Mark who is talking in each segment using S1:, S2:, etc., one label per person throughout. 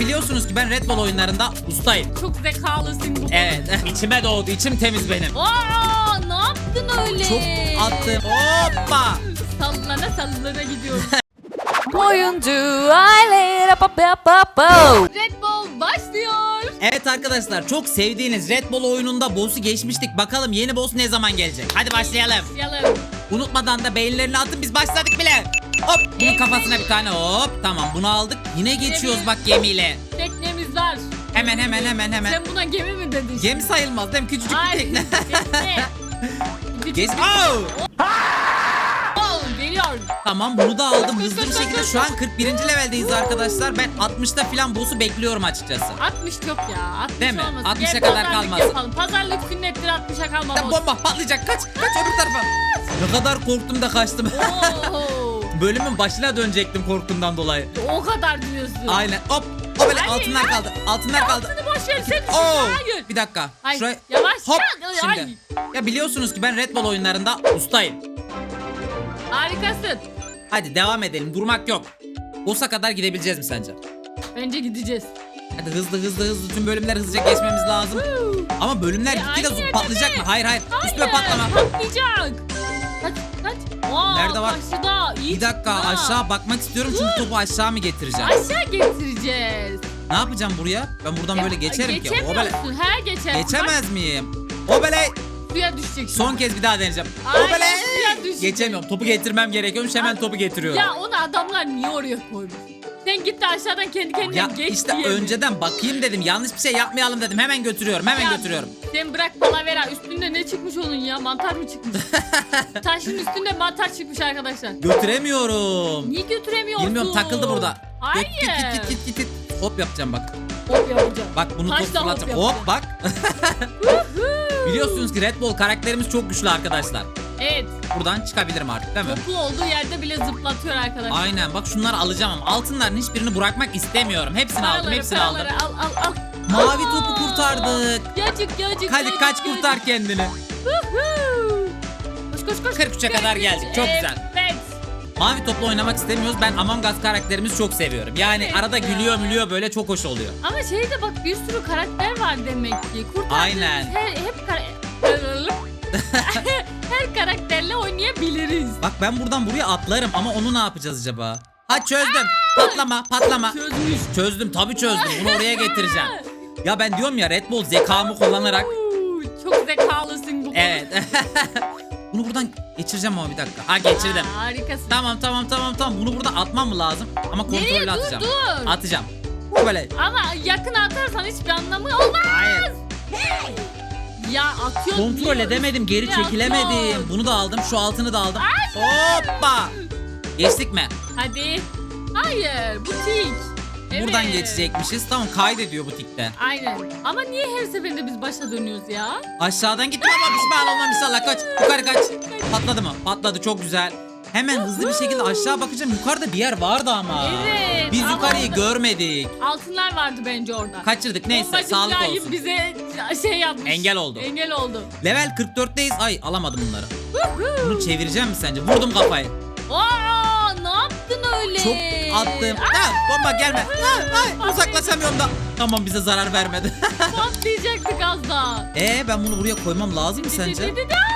S1: biliyorsunuz ki ben Red Bull oyunlarında ustayım.
S2: Çok zekalısın bu.
S1: Evet. içime doğdu. içim temiz benim.
S2: Aa, ne yaptın öyle?
S1: Çok attım. Hoppa.
S2: Sallana sallana gidiyoruz.
S3: Oyuncu aile pa pa pa pa.
S2: Red Bull başlıyor.
S1: Evet arkadaşlar çok sevdiğiniz Red Bull oyununda boss'u geçmiştik. Bakalım yeni boss ne zaman gelecek? Hadi başlayalım.
S2: Başlayalım.
S1: Unutmadan da beyinlerini atın biz başladık bile. Hop bunun kafasına bir tane hop. Tamam bunu aldık. Yine geçiyoruz bak gemiyle.
S2: Teknemiz var.
S1: Hemen hemen hemen hemen.
S2: Sen buna gemi mi dedin?
S1: Gemi sayılmaz değil mi? Küçücük bir
S2: Ay,
S1: tekne.
S2: tekne.
S1: Geç. Oh!
S2: Oh, geliyor.
S1: Tamam bunu da aldım. Hızlı bir şekilde şu an
S2: koş.
S1: 41. leveldeyiz arkadaşlar. Ben 60'ta falan boss'u bekliyorum açıkçası.
S2: 60 çok ya. 60
S1: Değil mi?
S2: olmasın.
S1: 60'a
S2: Gel
S1: kadar
S2: pazarlık
S1: kalmasın.
S2: Yapalım. Pazarlık sünnettir 60'a kalmam
S1: Ya bomba patlayacak. Kaç. Kaç öbür tarafa. Ne kadar korktum da kaçtım.
S2: Oo,
S1: Bölümün başına dönecektim korkumdan dolayı.
S2: o kadar diyorsun.
S1: Aynen. Hop. O böyle
S2: Hadi
S1: altınlar
S2: ya.
S1: kaldı. Altınlar kaldı.
S2: Altını boş ver sen.
S1: Oo.
S2: Hayır.
S1: Bir dakika.
S2: Ay,
S1: Şuraya.
S2: yavaş
S1: Hop.
S2: ya, ay.
S1: Şimdi. Ya biliyorsunuz ki ben Red Bull oyunlarında ustayım.
S2: Harikasın.
S1: Hadi devam edelim. Durmak yok. Boss'a kadar gidebileceğiz mi sence?
S2: Bence gideceğiz.
S1: Hadi hızlı hızlı hızlı tüm bölümler hızlıca geçmemiz lazım. Ama bölümler gitgide
S2: aynı yerde
S1: patlayacak
S2: mi?
S1: mı? Hayır hayır. Üstüme
S2: Hayır,
S1: patlama.
S2: Patlayacak. Kaç kaç. Aa,
S1: Nerede var?
S2: Karşıda. iyi
S1: Bir dakika
S2: çıktı ha.
S1: aşağı bakmak istiyorum çünkü topu aşağı mı getireceğim?
S2: Aşağı getireceğiz.
S1: Ne yapacağım buraya? Ben buradan böyle geçerim ki.
S2: Geçemiyorsun. Her geçersin.
S1: Geçemez miyim? O böyle.
S2: Bak, suya düşeceksin.
S1: Son kez bir daha deneyeceğim.
S2: Ay,
S1: O böyle.
S2: suya düşeceksin.
S1: Geçemiyorum. Topu getirmem gerekiyormuş. Hemen topu getiriyorum.
S2: Ya onu adamlar niye oraya koymuş? Sen git de aşağıdan kendi kendine
S1: Ya
S2: geç
S1: işte
S2: diye
S1: önceden bakayım dedim. Yanlış bir şey yapmayalım dedim. Hemen götürüyorum. Hemen
S2: Ya,
S1: götürüyorum.
S2: Sen bırak palavera. Üstünde ne çıkmış onun ya? Mantar mı çıkmış? Taşın üstünde mantar çıkmış arkadaşlar.
S1: Götüremiyorum.
S2: Niye götüremiyorsun?
S1: Bilmiyorum takıldı burada.
S2: Hayır.
S1: Git git git git git git. Hop yapacağım bak.
S2: Hop yapacağım.
S1: Bak bunu top
S2: Taşla hop
S1: fırlatacağım.
S2: yapacağım.
S1: Hop bak. Biliyorsunuz ki Red Bull karakterimiz çok güçlü arkadaşlar.
S2: Evet.
S1: Buradan çıkabilirim artık değil mi?
S2: Topu olduğu yerde bile zıplatıyor arkadaşlar.
S1: Aynen bak şunları alacağım ama altınların hiçbirini bırakmak istemiyorum. Hepsini aldım
S2: Paraları,
S1: hepsini aldım.
S2: paraları Al al al.
S1: Mavi
S2: Aa!
S1: topu kurtardık.
S2: Yacık yacık.
S1: Hadi
S2: yacık,
S1: kaç
S2: yacık.
S1: kurtar kendini.
S2: Huhu. Koş koş koş.
S1: 43'e kadar geldik, çok güzel.
S2: Evet.
S1: Mavi topla oynamak istemiyoruz. Ben Among Us karakterimizi çok seviyorum. Yani
S2: Evet
S1: arada
S2: ya.
S1: gülüyor mülüyor böyle çok hoş oluyor.
S2: Ama şeyde bak bir sürü karakter var demek ki. Kurtardığımız
S1: Aynen.
S2: Her, hep kara- her karakterle oynayabiliriz.
S1: Bak ben buradan buraya atlarım ama onu ne yapacağız acaba? Ha çözdüm. Patlama patlama.
S2: Çözmüş.
S1: Çözdüm tabii çözdüm. Bunu oraya getireceğim. Ya ben diyorum ya Red Bull zekamı kullanarak.
S2: Çok zekalısın bu.
S1: Evet. Bunu buradan geçireceğim ama bir dakika. Ha geçirdim.
S2: Aa, harikasın.
S1: Tamam tamam tamam tamam. Bunu burada atmam mı lazım? Ama kontrollü
S2: Nereye? Dur,
S1: atacağım.
S2: dur.
S1: Atacağım. Böyle.
S2: Ama yakın atarsan hiçbir anlamı olmaz.
S1: Hayır.
S2: Ya atıyor.
S1: Kontrol
S2: niye
S1: edemedim. Geri
S2: üstüne
S1: çekilemedim.
S2: atıyor?
S1: Bunu da aldım. Şu altını da aldım. Hoppa. Geçtik mi?
S2: Hadi. Hayır bu tik. Evet.
S1: Buradan geçecekmişiz. Tamam kaydediyor bu tikte.
S2: Aynen. Ama niye her seferinde biz başa dönüyoruz ya?
S1: Aşağıdan gittim ama pişman olmam inşallah. Kaç. Yukarı kaç. Patladı mı? Patladı. Çok güzel. Hemen hızlı bir şekilde aşağı bakacağım. Yukarıda bir yer vardı ama.
S2: Evet,
S1: Biz
S2: ama
S1: yukarıyı görmedik.
S2: Altınlar vardı bence orada.
S1: Kaçırdık. Neyse
S2: Bombacı
S1: sağlık
S2: Mülayim
S1: olsun.
S2: bize şey yapmış.
S1: Engel oldu.
S2: Engel oldu.
S1: Level 44'teyiz. Ay alamadım bunları. Bunu çevireceğim mi sence? Vurdum kafayı.
S2: Aa, ne yaptın öyle?
S1: Çok attım. Ha, bomba gelme. Ha, ay, uzaklaşamıyorum da. Tamam bize zarar vermedi.
S2: Patlayacaktık az daha.
S1: Ee ben bunu buraya koymam lazım mı sence?
S2: Di- di- di-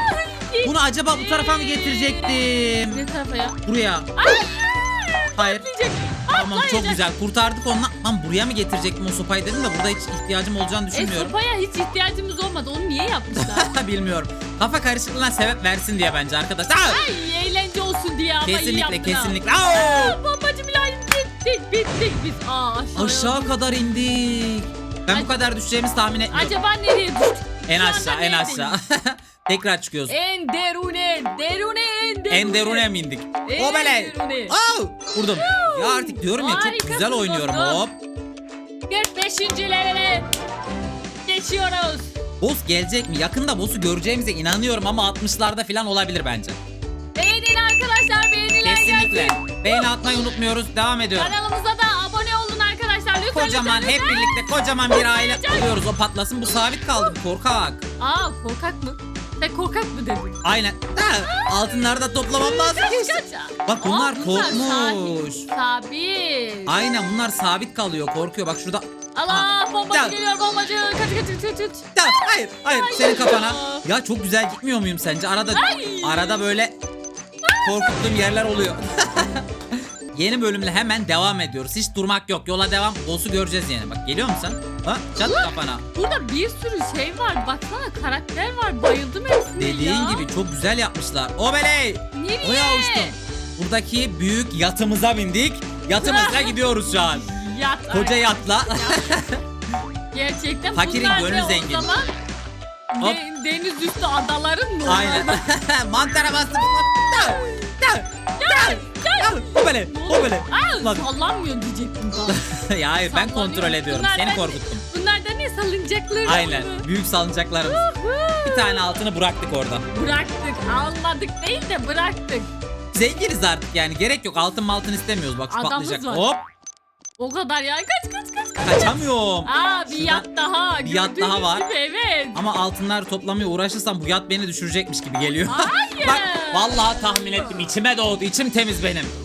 S2: ay.
S1: Bunu acaba bu tarafa mı getirecektim?
S2: Ne tarafa ya?
S1: Buraya.
S2: Ay,
S1: Hayır.
S2: patlayacak.
S1: Tamam çok güzel. Kurtardık onu. Lan buraya mı getirecektim o sopayı dedim de burada hiç ihtiyacım olacağını
S2: E
S1: düşünmüyorum.
S2: sopaya hiç ihtiyacımız olmadı. Onu niye yapmışlar?
S1: Bilmiyorum. Kafa karışıklığına sebep versin diye bence arkadaşlar. Aa!
S2: Ay eğlence olsun diye ama iyi
S1: Kesinlikle
S2: yaptın ha.
S1: kesinlikle. Aa!
S2: Aa, Bombacı Mülayim bittik bittik biz. Aa aşağıya.
S1: Aşağı kadar indik. Ben bu kadar düşeceğimizi tahmin etmiyordum.
S2: Acaba nereye düştük?
S1: En
S2: Şu anda
S1: aşağı en
S2: neredeyiz?
S1: aşağı. Tekrar çıkıyoruz.
S2: En derune, derune, en derune.
S1: En derune mi indik?
S2: En
S1: O böyle.
S2: derune.
S1: Au! Vurdum. Ya artık diyorum ya çok
S2: Harikasın
S1: güzel oynuyorum
S2: dostum.
S1: hop.
S2: 45. levele geçiyoruz.
S1: Boss gelecek mi? Yakında boss'u göreceğimize inanıyorum ama 60'larda falan olabilir bence.
S2: Beğenin arkadaşlar beğeniler
S1: Kesinlikle.
S2: gelsin.
S1: Beğeni atmayı unutmuyoruz. Devam ediyorum.
S2: Kanalımıza da abone olun arkadaşlar lütfen
S1: Kocaman
S2: lütfen,
S1: hep
S2: lütfen.
S1: birlikte kocaman bir aile oluyoruz. O patlasın bu sabit kaldı korkak.
S2: Aa korkak mı? Sen korkak mı dedin?
S1: Aynen. Ha, altınları da toplamam lazım.
S2: Kaç kaç.
S1: Bak bunlar
S2: Aa,
S1: korkmuş.
S2: sabit. Sabit.
S1: Aynen bunlar sabit kalıyor korkuyor. Bak şurada.
S2: Allah bombacı
S1: Gel.
S2: geliyor bombacı. Kaç kaç kaç kaç.
S1: Ya, hayır hayır
S2: Hayır
S1: senin kafana.
S2: ya.
S1: Ya çok güzel gitmiyor muyum sence? Arada
S2: Ay.
S1: arada böyle korkuttuğum yerler oluyor. Yeni bölümle hemen devam ediyoruz. Hiç durmak yok. Yola devam. Boss'u göreceğiz yine. Bak geliyor musun sen? Ha? Çat kafana.
S2: Burada bir sürü şey var. Baksana karakter var. Bayıldım hepsine
S1: Dediğin
S2: ya.
S1: gibi çok güzel yapmışlar. Obeley!
S2: Nereye?
S1: Oya uçtum. Buradaki büyük yatımıza bindik. Yatımızla gidiyoruz şu an.
S2: Yat.
S1: Koca
S2: ay.
S1: yatla.
S2: Gerçekten
S1: Fakirin
S2: bunlar
S1: gönlü
S2: ne o
S1: zengin.
S2: zaman?
S1: Hop.
S2: De- deniz üstü adaların mı?
S1: Aynen. Mantara bastım. Obeley. Obeley.
S2: Aa,
S1: Lan.
S2: sallanmıyor diyecektim daha.
S1: ya hayır ben
S2: Sallanıyor.
S1: kontrol ediyorum.
S2: Bunlar
S1: Seni
S2: ben-
S1: korkuttum.
S2: Bunlardan ne salıncakları
S1: Aynen.
S2: oldu?
S1: Büyük salıncaklarımız. Bir tane altını bıraktık orada.
S2: Bıraktık. Almadık değil de bıraktık.
S1: Zenginiz artık yani. Gerek yok. Altın altın istemiyoruz. Bak şu
S2: Adamız
S1: patlayacak.
S2: var.
S1: Hop.
S2: O kadar ya. Kaç kaç kaç kaç.
S1: Kaçamıyorum.
S2: Aa bir
S1: Şuradan-
S2: yat daha.
S1: bir yat
S2: Gördüğünüz
S1: daha var.
S2: Gibi, evet.
S1: Ama altınları toplamaya uğraşırsam bu yat beni düşürecekmiş gibi geliyor.
S2: Hayır.
S1: Vallahi tahmin ettim. İçime doğdu. İçim temiz benim.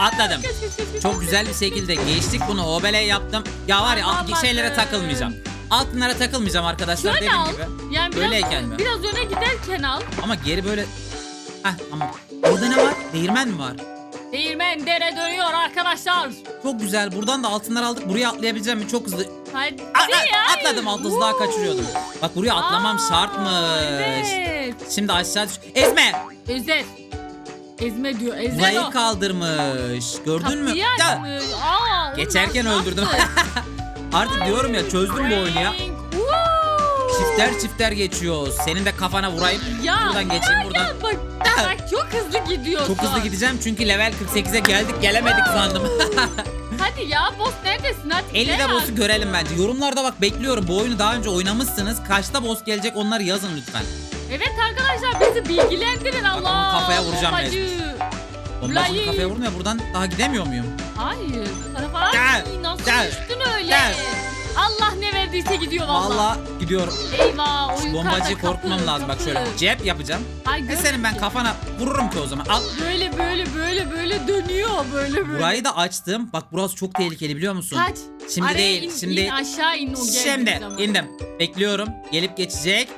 S1: Atladım.
S2: Kaç kaç kaç. kaç.
S1: Çok güzel bir şekilde geçtik bunu. Obele yaptım. Ya var ya
S2: Anlamadım.
S1: şeylere takılmayacağım. Altınlara takılmayacağım arkadaşlar
S2: Şöyle
S1: dediğim
S2: al.
S1: gibi.
S2: Yani biraz,
S1: Böyleyken mi?
S2: biraz öne giderken al.
S1: Ama geri böyle Heh ama burada ne var? Değirmen mi var?
S2: Değirmen dere dönüyor arkadaşlar.
S1: Çok güzel. Buradan da altınlar aldık. Buraya atlayabileceğim mi? Çok hızlı.
S2: Hadi ya.
S1: atladım. Daha kaçırıyordum. Bak buraya atlamam şartmış.
S2: Evet.
S1: Şimdi aşağı düş. Ezme.
S2: Ezer. Ezme diyor. Ezer
S1: Burayı
S2: o.
S1: kaldırmış. Gördün mü?
S2: Kapıyı
S1: Ya,
S2: açmış. Aa, onu
S1: geçerken
S2: nasıl
S1: öldürdüm.
S2: yaptı?
S1: Artık diyorum ya çözdüm bu oyunu ya.
S2: Woo!
S1: Çifter çifter geçiyoruz. Senin de kafana vurayım.
S2: Ya,
S1: Buradan geçeyim
S2: ya,
S1: buradan.
S2: Ya, bak, bak çok hızlı gidiyorsun.
S1: Çok hızlı gideceğim çünkü level 48'e geldik gelemedik sandım.
S2: Hadi ya boss neredesin hadi
S1: 50
S2: gel
S1: de boss'u
S2: artık.
S1: görelim bence. Yorumlarda bak bekliyorum. Bu oyunu daha önce oynamışsınız. Kaçta boss gelecek onları yazın lütfen.
S2: Evet arkadaşlar bizi bilgilendirin Allah.
S1: onu kafaya vuracağım
S2: bombacı.
S1: Bombacı kafaya vurmuyor. Buradan daha gidemiyor muyum?
S2: Hayır. Bu tarafa
S1: Gel,
S2: nasıl
S1: gel,
S2: düştün öyle?
S1: gel.
S2: Allah ne verdiyse gidiyor valla.
S1: Vallahi gidiyorum.
S2: Eyvah o
S1: Şu
S2: yukarıda
S1: bombacıyı korkmam lazım. Bak şöyle cep yapacağım.
S2: Ay,
S1: E senin ben kafana vururum ki o zaman. Al.
S2: Böyle böyle böyle böyle dönüyor böyle böyle.
S1: Burayı da açtım. Bak burası çok tehlikeli biliyor musun?
S2: Kaç.
S1: Şimdi
S2: Araya
S1: değil.
S2: in,
S1: şimdi
S2: in aşağı in o geldiği
S1: Şimdi
S2: zaman.
S1: indim. Bekliyorum. Gelip geçecek.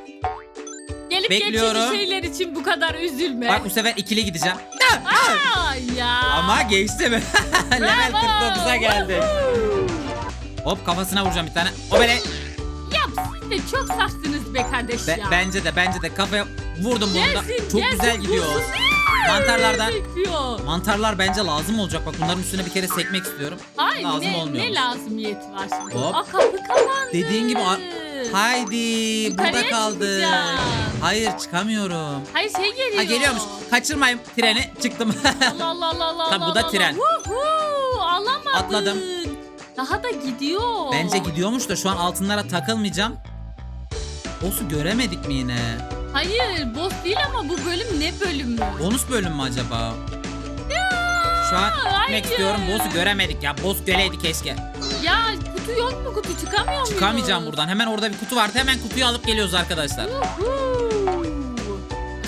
S2: Gelip
S1: Bekliyorum.
S2: geçici şeyler için bu kadar üzülme.
S1: Bak bu sefer ikili gideceğim.
S2: Aa, ya.
S1: Ama geçti mi? Level
S2: Bravo.
S1: 49'a geldi. Hop kafasına vuracağım bir tane. O böyle.
S2: De çok safsınız be kardeş
S1: Be-
S2: ya.
S1: bence de bence de kafaya vurdum bunu da.
S2: Gelsin,
S1: Çok
S2: gelsin,
S1: güzel gidiyor.
S2: vursun.
S1: Mantarlardan.
S2: Bekliyor.
S1: Mantarlar bence lazım olacak. Bak bunların üstüne bir kere sekmek istiyorum.
S2: Hayır
S1: lazım
S2: ne,
S1: olmuyor.
S2: ne lazımiyeti var şimdi?
S1: Hop.
S2: Aa kapı kapandı.
S1: Dediğin gibi a- haydi
S2: Yukarıya
S1: burada kaldı.
S2: çıkacağım.
S1: Hayır çıkamıyorum.
S2: Hayır şey geliyor.
S1: Ha geliyormuş. Kaçırmayayım treni. Çıktım.
S2: Allah Allah Allah Allah.
S1: Tabii bu
S2: Allah,
S1: da
S2: Allah.
S1: tren.
S2: Vuhuu, alamadın.
S1: Atladım.
S2: Daha da gidiyor.
S1: Bence gidiyormuş da şu an altınlara takılmayacağım. Boss'u göremedik mi yine?
S2: Hayır boss değil ama bu bölüm ne bölümü?
S1: Bonus bölüm mü acaba? Şu an
S2: hayır.
S1: gitmek istiyorum. Boss'u göremedik ya. Boss göreydi keşke.
S2: Ya kutu yok mu kutu çıkamıyor muyuz?
S1: Çıkamayacağım buradan. Hemen orada bir kutu vardı. Hemen kutuyu alıp geliyoruz arkadaşlar.
S2: Vuhuu.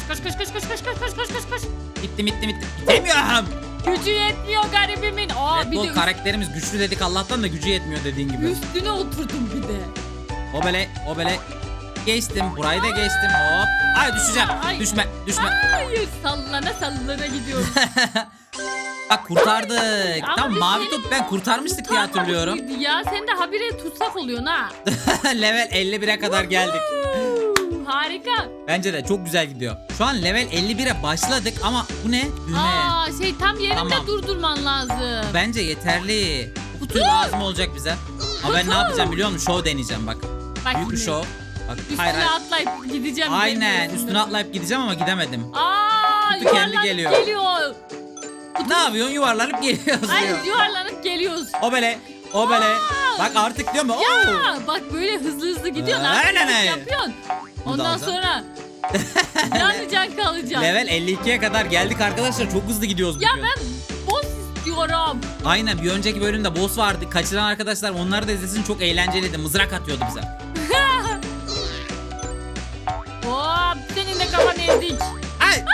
S2: Koş koş koş koş koş koş koş koş koş koş.
S1: Gittim gittim gittim. Gidemiyorum.
S2: Gücü yetmiyor garibimin. Aa
S1: Red
S2: bir
S1: Bull
S2: de
S1: karakterimiz güçlü dedik Allah'tan da gücü yetmiyor dediğin gibi.
S2: üstüne oturdum bir de.
S1: O böyle o böyle geçtim. Burayı da geçtim. Hop. Ay düşeceğim.
S2: Ay.
S1: Düşme düşme.
S2: Hayır sallana sallana gidiyorum.
S1: Bak kurtardık.
S2: Ama biz
S1: mavi
S2: seni
S1: top ben kurtarmıştık diye hatırlıyorum.
S2: Mıydı Ya sen de habire tutsak oluyorsun ha.
S1: Level 51'e kadar geldik.
S2: Huu, Harika.
S1: Bence de çok güzel gidiyor. Şu an level 51'e başladık ama bu ne? Düğme.
S2: Aa şey tam yerinde
S1: Tamam.
S2: durdurman lazım.
S1: Bence yeterli. Bu kutu lazım olacak bize. Ama ben ne yapacağım biliyor musun? Show deneyeceğim bak.
S2: Bak
S1: Büyük bir
S2: şimdi.
S1: show. Bak
S2: Üstüne
S1: hayır hayır.
S2: atlayıp gideceğim.
S1: Aynen
S2: demiyorsun.
S1: üstüne atlayıp gideceğim ama gidemedim.
S2: Aa
S1: Kutu kendi
S2: yuvarlanıp
S1: geliyor.
S2: geliyor.
S1: Ne yapıyorsun? Yuvarlanıp geliyoruz
S2: Ay
S1: diyor.
S2: yuvarlanıp geliyoruz.
S1: O böyle. O böyle. Bak artık diyor mu? Oo.
S2: Ya bak böyle hızlı hızlı gidiyorsun.
S1: Aynen
S2: Aynen
S1: öyle.
S2: yapıyorsun.
S1: Da
S2: Ondan
S1: alacağım.
S2: sonra yanacaksın kalacaksın.
S1: Level 52'ye kadar geldik arkadaşlar. Çok hızlı gidiyoruz
S2: Ya
S1: bugün.
S2: ben boss istiyorum.
S1: Aynen bir önceki bölümde boss vardı. Kaçıran arkadaşlar onları da izlesin çok eğlenceliydi. Mızrak atıyordu bize.
S2: Ezdik.
S1: Ay!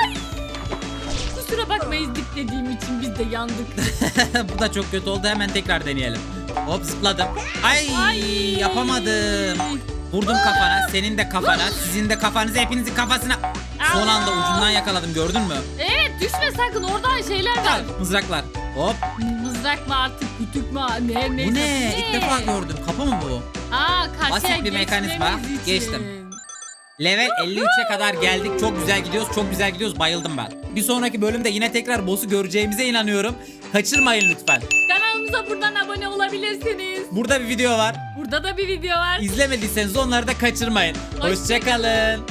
S2: Kusura bakma ezdik dediğim için biz de yandık.
S1: Bu da çok kötü oldu. Hemen tekrar deneyelim. Hop zıpladım. Ay,
S2: Ay.
S1: yapamadım. Vurdum kafana, senin de kafana, sizin de kafanıza, hepinizin kafasına. Son anda ucundan yakaladım gördün mü?
S2: Evet düşme sakın oradan şeyler var.
S1: Mızraklar. Hop.
S2: Mızrak mı artık kütük mü ne neyse.
S1: Bu ne? İlk defa gördüm. Kapı mı bu?
S2: Aa karşıya
S1: Basit bir mekanizma.
S2: geçmemiz için.
S1: Geçtim. Level 53'e kadar geldik. Çok güzel gidiyoruz. Çok güzel gidiyoruz. Bayıldım ben. Bir sonraki bölümde yine tekrar boss'u göreceğimize inanıyorum. Kaçırmayın lütfen.
S2: Kanalımıza buradan abone olabilirsiniz.
S1: Burada bir video var.
S2: Burada da bir video var.
S1: İzlemediyseniz onları da kaçırmayın.
S2: Hoşça
S1: Hoşçakalın.